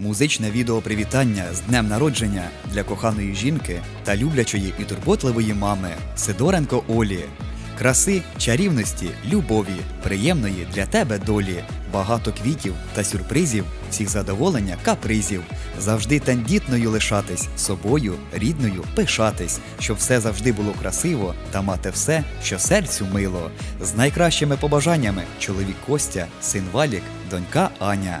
Музичне відео привітання з днем народження для коханої жінки та люблячої і турботливої мами Сидоренко Олі. Краси, чарівності, любові, приємної для тебе долі, багато квітів та сюрпризів, всіх задоволення, капризів, завжди тендітною лишатись, собою, рідною пишатись, щоб все завжди було красиво та мати все, що серцю мило. З найкращими побажаннями чоловік Костя, син Валік, донька Аня.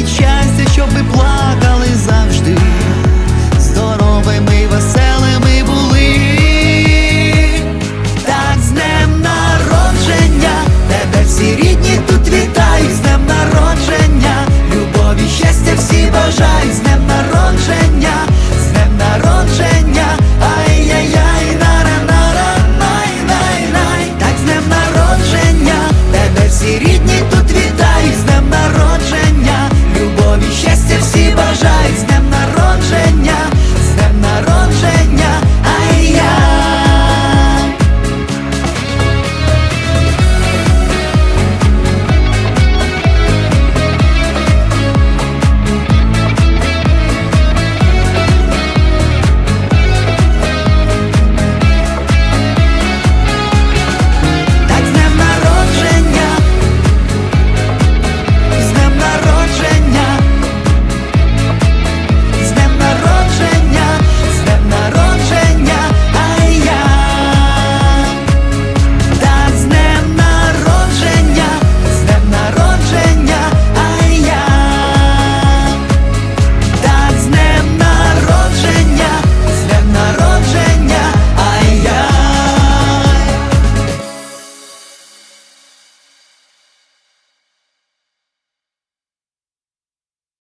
від щастя, щоб ви плакали завжди, здоровими, веселими були, так з днем народження, тебе всі рідні тут вітають з днем народження